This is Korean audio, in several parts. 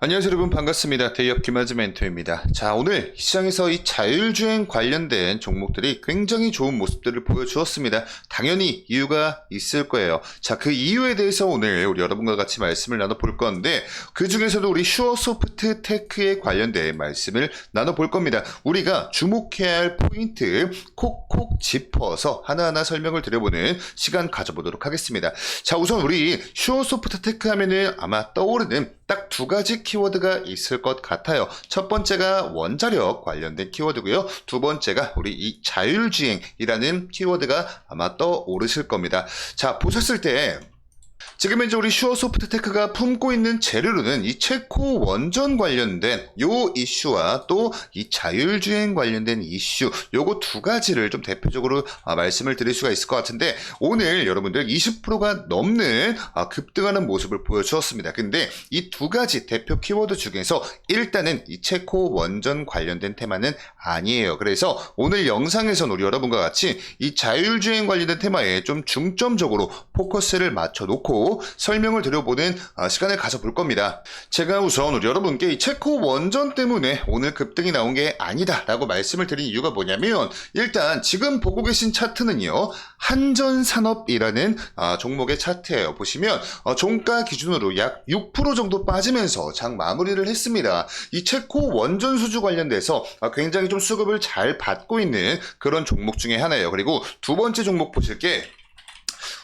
안녕하세요 여러분 반갑습니다. 대기업 김하즈 멘토입니다. 자 오늘 시장에서 이 자율주행 관련된 종목들이 굉장히 좋은 모습들을 보여주었습니다. 당연히 이유가 있을 거예요. 자 그 이유에 대해서 오늘 우리 여러분과 같이 말씀을 나눠볼 건데 그 중에서도 우리 슈어소프트 테크에 관련된 말씀을 나눠볼 겁니다. 우리가 주목해야 할 포인트 콕콕 짚어서 하나하나 설명을 드려보는 시간 가져보도록 하겠습니다. 자 우선 우리 슈어소프트 테크 하면은 아마 떠오르는 딱 두 가지 키워드가 있을 것 같아요. 첫 번째가 원자력 관련된 키워드고요. 두 번째가 우리 이 자율주행이라는 키워드가 아마 떠오르실 겁니다. 자, 보셨을 때 지금 현재 우리 슈어소프트 테크가 품고 있는 재료로는 이 체코 원전 관련된 요 이슈와 또 이 자율주행 관련된 이슈 요거 두 가지를 좀 대표적으로 아, 말씀을 드릴 수가 있을 것 같은데 오늘 여러분들 20%가 넘는 아, 급등하는 모습을 보여주었습니다. 근데 이 두 가지 대표 키워드 중에서 일단은 이 체코 원전 관련된 테마는 아니에요. 그래서 오늘 영상에서는 우리 여러분과 같이 이 자율주행 관련된 테마에 좀 중점적으로 포커스를 맞춰 놓고 설명을 드려보는 아, 시간을 가져볼 겁니다. 제가 우선 우리 여러분께 이 체코 원전 때문에 오늘 급등이 나온 게 아니다 라고 말씀을 드린 이유가 뭐냐면 일단 지금 보고 계신 차트는요 한전산업이라는 아, 종목의 차트예요. 보시면 어, 종가 기준으로 약 6% 정도 빠지면서 장 마무리를 했습니다. 이 체코 원전 수주 관련돼서 아, 굉장히 좀 수급을 잘 받고 있는 그런 종목 중에 하나예요. 그리고 두 번째 종목 보실 게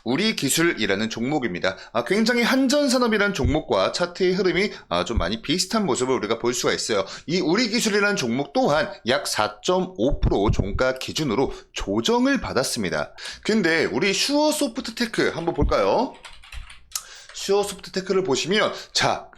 우리 기술이라는 종목입니다. 아, 굉장히 한전산업이라는 종목과 차트의 흐름이 아, 좀 많이 비슷한 모습을 우리가 볼 수가 있어요. 이 우리 기술이라는 종목 또한 약 4.5% 종가 기준으로 조정을 받았습니다. 근데 우리 슈어 소프트테크 한번 볼까요? 슈어 소프트테크를 보시면 자 아,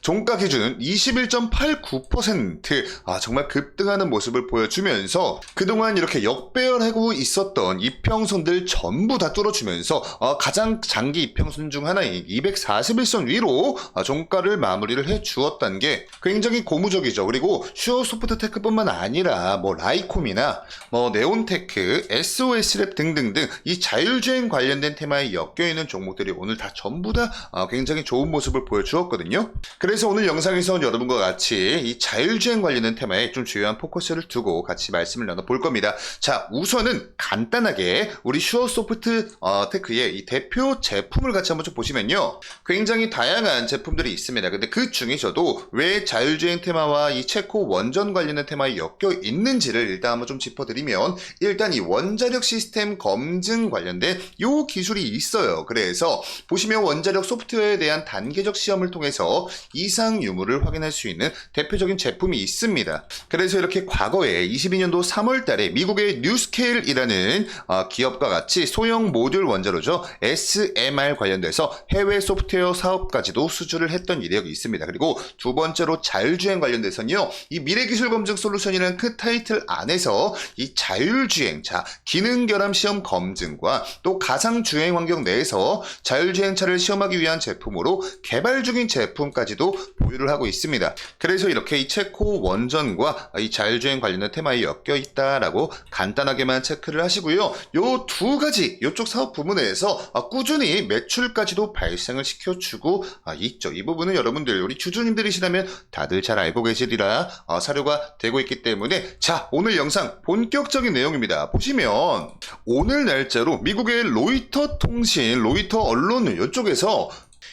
종가 기준은 21.89% 아, 정말 급등하는 모습을 보여주면서 그동안 이렇게 역배열하고 있었던 이평선들 전부 다 뚫어주면서 어, 가장 장기 이평선 중 하나인 241선 위로 아, 종가를 마무리를 해 주었다는 게 굉장히 고무적이죠. 그리고 슈어 소프트 테크뿐만 아니라 뭐 라이콤이나 뭐 네온테크, SOS랩 등등등 이 자율주행 관련된 테마에 엮여있는 종목들이 오늘 다 전부 다 아, 굉장히 좋은 모습을 보여주었거든요. 그래서 오늘 영상에서는 여러분과 같이 이 자율주행 관련된 테마에 좀 주요한 포커스를 두고 같이 말씀을 나눠볼 겁니다. 자, 우선은 간단하게 우리 슈어소프트 어, 테크의 이 대표 제품을 같이 한번 좀 보시면요. 굉장히 다양한 제품들이 있습니다. 근데 그 중에서도 왜 자율주행 테마와 이 체코 원전 관련된 테마에 엮여 있는지를 일단 한번 좀 짚어드리면 일단 이 원자력 시스템 검증 관련된 요 기술이 있어요. 그래서 보시면 원자력 소프트웨어에 대한 단계적 시험을 통해서 이상 유무를 확인할 수 있는 대표적인 제품이 있습니다. 그래서 이렇게 과거에 22년도 3월 달에 미국의 뉴스케일이라는 어, 기업과 같이 소형 모듈 원자로죠. SMR 관련돼서 해외 소프트웨어 사업까지도 수주를 했던 이력이 있습니다. 그리고 두 번째로 자율주행 관련돼서는요. 이 미래기술 검증 솔루션이라는 그 타이틀 안에서 이 자율주행, 자, 기능 결함 시험 검증과 또 가상 주행 환경 내에서 자율주행차를 시험하기 위한 제품으로 개발 중인 제품 까지도 보유를 하고 있습니다. 그래서 이렇게 이 체코 원전과 이 자율주행 관련된 테마에 엮여 있다라고 간단하게만 체크를 하시고요. 요 두 가지 이쪽 사업 부문에서 아, 꾸준히 매출까지도 발생을 시켜주고 아, 있죠. 이 부분은 여러분들 우리 주주님들이시라면 다들 잘 알고 계시리라 어, 사료가 되고 있기 때문에 자 오늘 영상 본격적인 내용입니다. 보시면 오늘 날짜로 미국의 로이터 통신, 로이터 언론 이쪽에서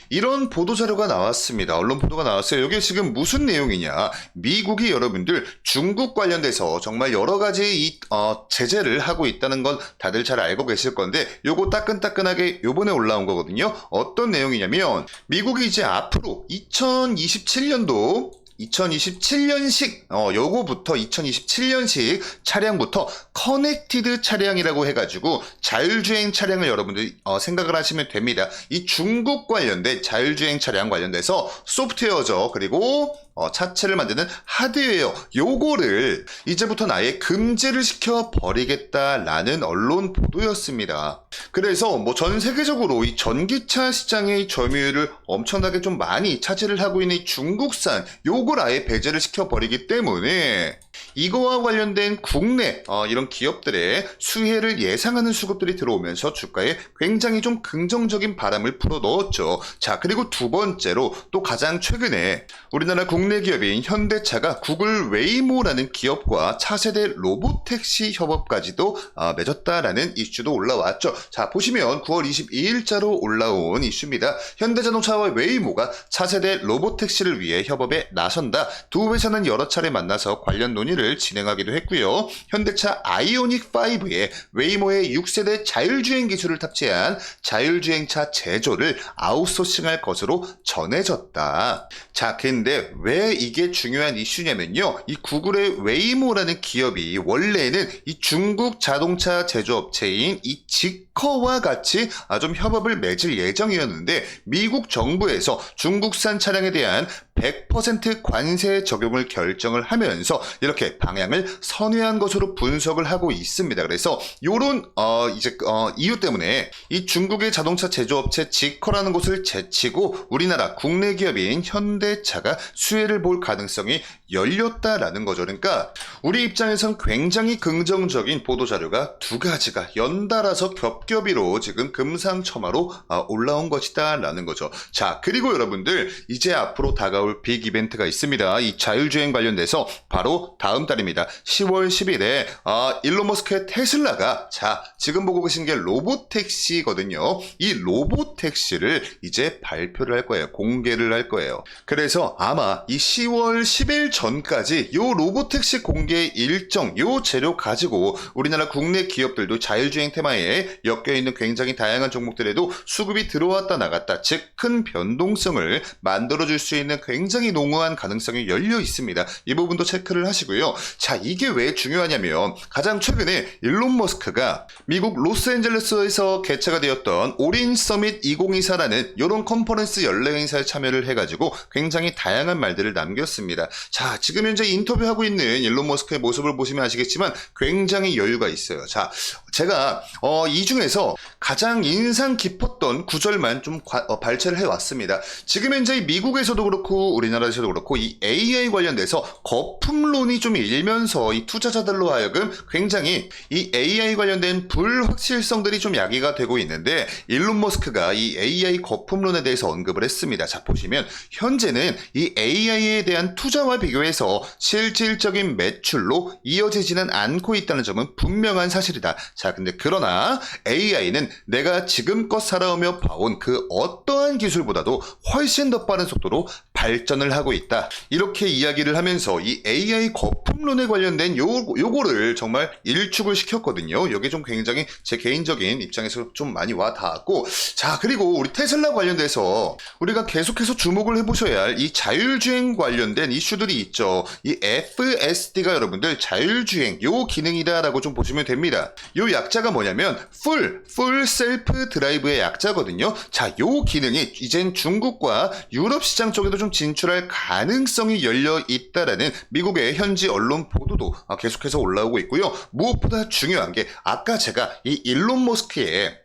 이런 보도 자료가 나왔습니다. 언론 보도가 나왔어요. 이게 지금 무슨 내용이냐? 미국이 여러분들 중국 관련돼서 정말 여러 가지 이, 어, 제재를 하고 있다는 건 다들 잘 알고 계실 건데 요거 따끈따끈하게 요번에 올라온 거거든요. 어떤 내용이냐면 미국이 이제 앞으로 2027년도 2027년식 어 요거부터 2027년식 차량부터 커넥티드 차량이라고 해가지고 자율주행 차량을 여러분들이 어, 생각을 하시면 됩니다. 이 중국 관련된 자율주행 차량 관련돼서 소프트웨어죠. 그리고 어, 차체를 만드는 하드웨어 요거를 이제부터 아예 금지를 시켜 버리겠다라는 언론 보도였습니다. 그래서 뭐 전 세계적으로 이 전기차 시장의 점유율을 엄청나게 좀 많이 차지를 하고 있는 이 중국산 요걸 아예 배제를 시켜 버리기 때문에 이거와 관련된 국내 어, 이런 기업들의 수혜를 예상하는 수급들이 들어오면서 주가에 굉장히 좀 긍정적인 바람을 불어 넣었죠. 자, 그리고 두 번째로 또 가장 최근에 우리나라 국내 기업인 현대차가 구글 웨이모라는 기업과 차세대 로보택시 협업까지도 어, 맺었다라는 이슈도 올라왔죠. 자, 보시면 9월 22일자로 올라온 이슈입니다. 현대자동차와 웨이모가 차세대 로보택시를 위해 협업에 나선다. 두 회사는 여러 차례 만나서 관련 논 의를 진행하기도 했고요. 현대차 아이오닉 5에 웨이모의 6세대 자율주행 기술을 탑재한 자율주행차 제조를 아웃소싱할 것으로 전해졌다. 자, 근데 왜 이게 중요한 이슈냐면요. 이 구글의 웨이모라는 기업이 원래는 이 중국 자동차 제조업체인 이 지커와 같이 아, 좀 협업을 맺을 예정이었는데 미국 정부에서 중국산 차량에 대한 100% 관세 적용을 결정을 하면서 이렇게 방향을 선회한 것으로 분석을 하고 있습니다. 그래서 요런 어 이제 어 이유 때문에 이 중국의 자동차 제조업체 지커라는 곳을 제치고 우리나라 국내 기업인 현대차가 수혜를 볼 가능성이 열렸다라는 거죠. 그러니까 우리 입장에선 굉장히 긍정적인 보도 자료가 두 가지가 연달아서 겹겹이로 지금 금상첨화로 아, 올라온 것이다라는 거죠. 자, 그리고 여러분들 이제 앞으로 다가올 빅 이벤트가 있습니다. 이 자율주행 관련돼서 바로 다음 달입니다. 10월 10일에 아, 일론 머스크의 테슬라가 자, 지금 보고 계신 게 로보택시거든요. 이 로보택시를 이제 발표를 할 거예요. 공개를 할 거예요. 그래서 아마 이 10월 10일 전까지 요 로보택시 공개 일정, 요 재료 가지고 우리나라 국내 기업들도 자율주행 테마에 엮여 있는 굉장히 다양한 종목들에도 수급이 들어왔다 나갔다, 즉 큰 변동성을 만들어 줄 수 있는 굉장히 농후한 가능성이 열려 있습니다. 이 부분도 체크를 하시고요. 자, 이게 왜 중요하냐면 가장 최근에 일론 머스크가 미국 로스앤젤레스에서 개최가 되었던 오린 서밋 2024라는 이런 컨퍼런스 연례 행사에 참여를 해가지고 굉장히 다양한 말들을 남겼습니다. 자, 지금 현재 인터뷰하고 있는 일론 머스크의 모습을 보시면 아시겠지만 굉장히 여유가 있어요. 자, 제가 어, 이 중에서 가장 인상 깊었던 구절만 좀 과- 어, 발췌를 해왔습니다. 지금 현재 미국에서도 그렇고 우리나라에서도 그렇고 이 AI 관련돼서 거품론이 좀 일면서 이 투자자들로 하여금 굉장히 이 AI 관련된 불확실성들이 좀 야기가 되고 있는데 일론 머스크가 이 AI 거품론에 대해서 언급을 했습니다. 자 보시면 현재는 이 AI에 대한 투자와 비교 해서 실질적인 매출로 이어지지는 않고 있다는 점은 분명한 사실이다. 자 근데 그러나 AI는 내가 지금껏 살아오며 봐온 그 어떠한 기술보다도 훨씬 더 빠른 속도로 발전을 하고 있다. 이렇게 이야기를 하면서 이 AI 거품론에 관련된 요, 요거를 정말 일축을 시켰거든요. 여기 좀 굉장히 제 개인적인 입장에서 좀 많이 와 닿았고, 자, 그리고 우리 테슬라 관련돼서 우리가 계속해서 주목을 해보셔야 할 이 자율주행 관련된 이슈들이 있죠. 이 FSD가 여러분들 자율주행 요 기능이다라고 좀 보시면 됩니다. 요 약자가 뭐냐면 Full, Full Self Drive의 약자거든요. 자, 요 기능이 이젠 중국과 유럽 시장 쪽에도 좀 진출할 가능성이 열려 있다라는 미국의 현지 언론 보도도 아, 계속해서 올라오고 있고요. 무엇보다 중요한 게 아까 제가 이 일론 머스크의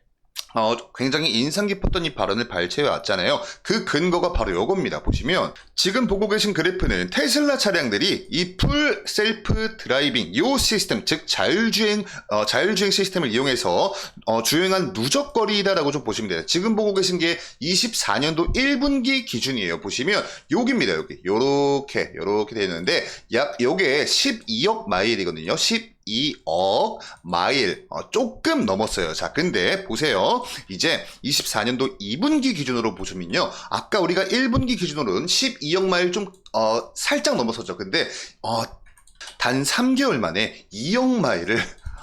어, 굉장히 인상 깊었던 이 발언을 발췌해 왔잖아요. 그 근거가 바로 이겁니다. 보시면 지금 보고 계신 그래프는 테슬라 차량들이 이 풀 셀프 드라이빙 요 시스템 즉 자율주행 어, 자율주행 시스템을 이용해서 어, 주행한 누적거리다라고 좀 보시면 돼요. 지금 보고 계신 게 24년도 1분기 기준이에요. 보시면 여기입니다. 여기 요렇게 요렇게 되어 있는데 약 요게 12억 마일이거든요. 10 2억 마일 어, 조금 넘었어요. 자, 근데 보세요. 이제 24년도 2분기 기준으로 보시면요. 아까 우리가 1분기 기준으로는 12억 마일 좀 어, 살짝 넘었었죠. 근데 어, 단 3개월 만에 2억 마일을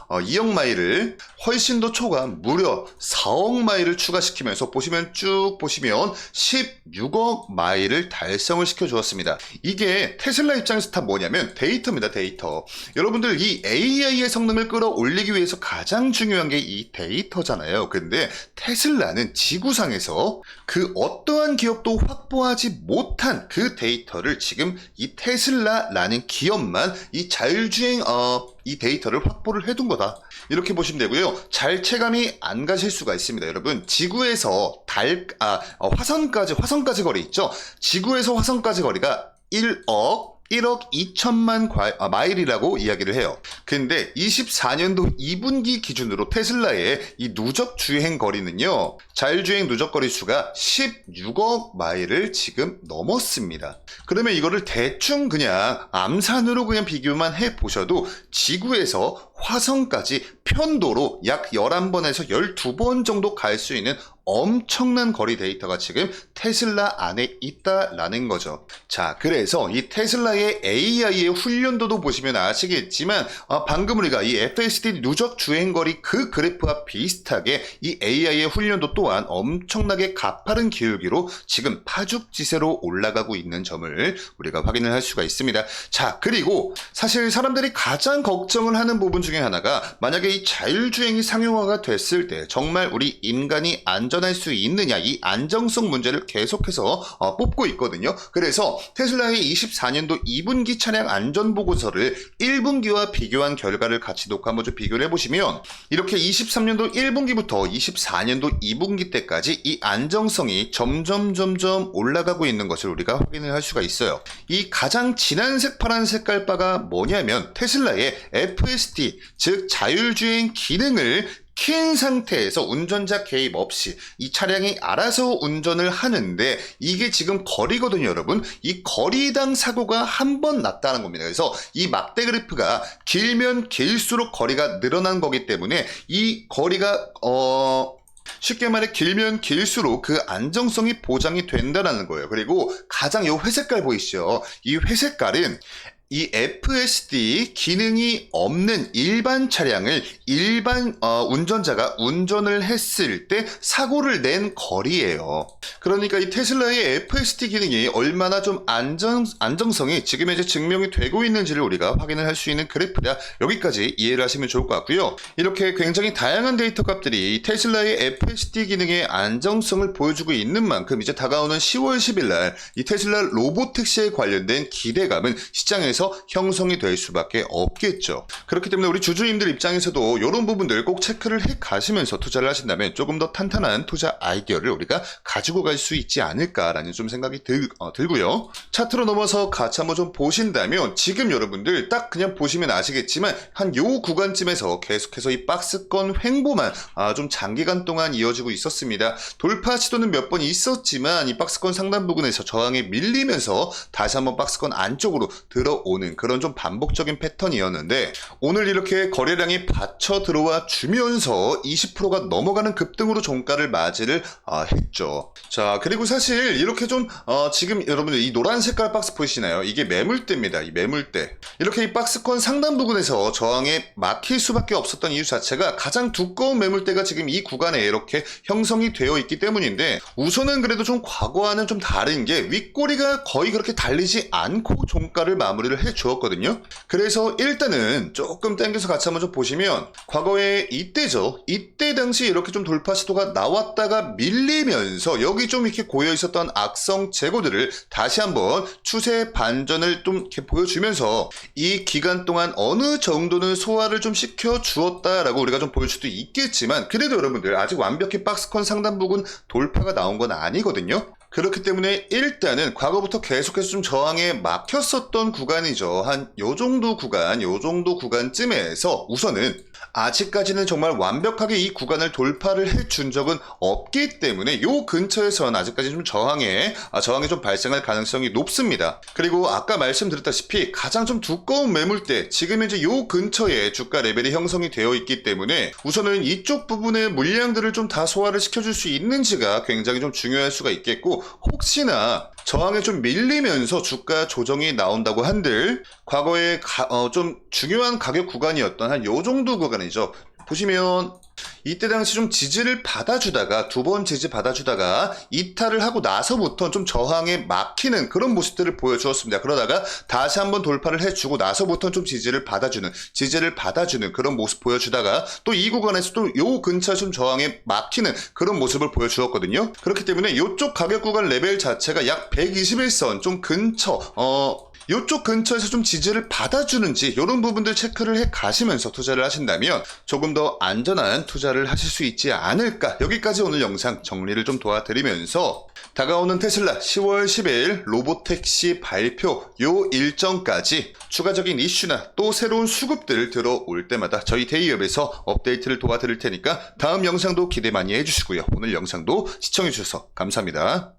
어, 2억 마일을 훨씬 더 초과 무려 4억 마일을 추가시키면서 보시면 쭉 보시면 16억 마일을 달성을 시켜 주었습니다. 이게 테슬라 입장에서 다 뭐냐면 데이터입니다, 데이터. 여러분들 이 AI의 성능을 끌어올리기 위해서 가장 중요한 게 이 데이터잖아요. 근데 테슬라는 지구상에서 그 어떠한 기업도 확보하지 못한 그 데이터를 지금 이 테슬라라는 기업만 이 자율주행 어, 이 데이터를 확보를 해둔 거다. 이렇게 보시면 되고요. 잘 체감이 안 가실 수가 있습니다. 여러분, 지구에서 달, 아, 어, 화성까지, 화성까지 거리 있죠? 지구에서 화성까지 거리가 1억 1억 2천만 과- 아, 마일이라고 이야기를 해요. 근데 24년도 2분기 기준으로 테슬라의 이 누적 주행 거리는요. 자율주행 누적 거리 수가 16억 마일을 지금 넘었습니다. 그러면 이거를 대충 그냥 암산으로 그냥 비교만 해 보셔도 지구에서 화성까지 편도로 약 11번에서 12번 정도 갈 수 있는 엄청난 거리 데이터가 지금 테슬라 안에 있다라는 거죠. 자, 그래서 이 테슬라의 AI의 훈련도도 보시면 아시겠지만 아, 방금 우리가 이 FSD 누적 주행 거리 그 그래프와 비슷하게 이 AI의 훈련도 또한 엄청나게 가파른 기울기로 지금 파죽지세로 올라가고 있는 점을 우리가 확인을 할 수가 있습니다. 자, 그리고 사실 사람들이 가장 걱정을 하는 부분 중에 하나가 만약에 이 자율주행이 상용화가 됐을 때 정말 우리 인간이 안전 할 수 있느냐 이 안정성 문제를 계속해서 어, 뽑고 있거든요. 그래서 테슬라의 24년도 2분기 차량 안전 보고서를 1분기와 비교한 결과를 같이 한번 좀 비교를 해보시면 이렇게 23년도 1분기부터 24년도 2분기 때까지 이 안정성이 점점 점점 올라가고 있는 것을 우리가 확인을 할 수가 있어요. 이 가장 진한 색 파란 색깔 바가 뭐냐면 테슬라의 FSD 즉 자율주행 기능을 킨 상태에서 운전자 개입 없이 이 차량이 알아서 운전을 하는데 이게 지금 거리거든요, 여러분. 이 거리당 사고가 한 번 났다는 겁니다. 그래서 이 막대 그래프가 길면 길수록 거리가 늘어난 거기 때문에 이 거리가 어 쉽게 말해 길면 길수록 그 안정성이 보장이 된다는 거예요. 그리고 가장 요 회색깔 보이시죠? 이 회색깔은 이 FSD 기능이 없는 일반 차량을 일반 어, 운전자가 운전을 했을 때 사고를 낸 거리예요. 그러니까 이 테슬라의 FSD 기능이 얼마나 좀 안정 안정성이 지금 이제 증명이 되고 있는지를 우리가 확인을 할 수 있는 그래프다. 여기까지 이해를 하시면 좋을 것 같고요. 이렇게 굉장히 다양한 데이터 값들이 이 테슬라의 FSD 기능의 안정성을 보여주고 있는 만큼 이제 다가오는 10월 10일 날 이 테슬라 로보택시에 관련된 기대감은 시장에서 형성이 될 수밖에 없겠죠. 그렇기 때문에 우리 주주님들 입장에서도 이런 부분들 꼭 체크를 해 가시면서 투자를 하신다면 조금 더 탄탄한 투자 아이디어를 우리가 가지고 갈 수 있지 않을까라는 좀 생각이 들, 어, 들고요. 차트로 넘어서 같이 한번 좀 보신다면 지금 여러분들 딱 그냥 보시면 아시겠지만 한 요 구간쯤에서 계속해서 이 박스권 횡보만 아, 좀 장기간 동안 이어지고 있었습니다. 돌파 시도는 몇 번 있었지만 이 박스권 상단 부근에서 저항에 밀리면서 다시 한번 박스권 안쪽으로 들어 오는 그런 좀 반복적인 패턴이었는데 오늘 이렇게 거래량이 받쳐 들어와 주면서 20%가 넘어가는 급등으로 종가를 맞이를 아, 했죠. 자 그리고 사실 이렇게 좀 어, 지금 여러분들 이 노란 색깔 박스 보이시나요? 이게 매물대입니다. 이 매물대. 이렇게 이 박스권 상단 부근에서 저항에 막힐 수밖에 없었던 이유 자체가 가장 두꺼운 매물대가 지금 이 구간에 이렇게 형성이 되어 있기 때문인데 우선은 그래도 좀 과거와는 좀 다른 게 윗꼬리가 거의 그렇게 달리지 않고 종가를 마무리를 해 주었거든요. 그래서 일단은 조금 당겨서 같이 한번 좀 보시면 과거에 이때죠. 이때 당시 이렇게 좀 돌파 시도가 나왔다가 밀리면서 여기 좀 이렇게 고여 있었던 악성 재고들을 다시 한번 추세 반전을 좀 이렇게 보여주면서 이 기간 동안 어느 정도는 소화를 좀 시켜 주었다라고 우리가 좀볼 수도 있겠지만 그래도 여러분들 아직 완벽히 박스권 상단 부분 돌파가 나온 건 아니거든요. 그렇기 때문에 일단은 과거부터 계속해서 좀 저항에 막혔었던 구간이죠. 한 요 정도 구간, 요 정도 구간쯤에서 우선은 아직까지는 정말 완벽하게 이 구간을 돌파를 해준 적은 없기 때문에 요 근처에선 아직까지 좀 저항에 아, 저항이 좀 발생할 가능성이 높습니다. 그리고 아까 말씀드렸다시피 가장 좀 두꺼운 매물대 지금 이제 요 근처에 주가 레벨이 형성이 되어 있기 때문에 우선은 이쪽 부분의 물량들을 좀 다 소화를 시켜줄 수 있는지가 굉장히 좀 중요할 수가 있겠고 혹시나 저항에 좀 밀리면서 주가 조정이 나온다고 한들 과거에 가- 어, 좀 중요한 가격 구간이었던 한 요 정도 구간이죠. 보시면 이때 당시 좀 지지를 받아주다가 두 번 지지 받아주다가 이탈을 하고 나서부터 좀 저항에 막히는 그런 모습들을 보여주었습니다. 그러다가 다시 한번 돌파를 해주고 나서부터 좀 지지를 받아주는 지지를 받아주는 그런 모습 보여주다가 또 이 구간에서 또 요 근처에 좀 저항에 막히는 그런 모습을 보여주었거든요. 그렇기 때문에 이쪽 가격 구간 레벨 자체가 약 121선 좀 근처 어 이쪽 근처에서 좀 지지를 받아주는지 이런 부분들 체크를 해 가시면서 투자를 하신다면 조금 더 안전한 투자를 하실 수 있지 않을까 여기까지 오늘 영상 정리를 좀 도와드리면서 다가오는 테슬라 10월 10일 로보택시 발표 요 일정까지 추가적인 이슈나 또 새로운 수급들 들어올 때마다 저희 대기업에서 업데이트를 도와드릴 테니까 다음 영상도 기대 많이 해주시고요. 오늘 영상도 시청해주셔서 감사합니다.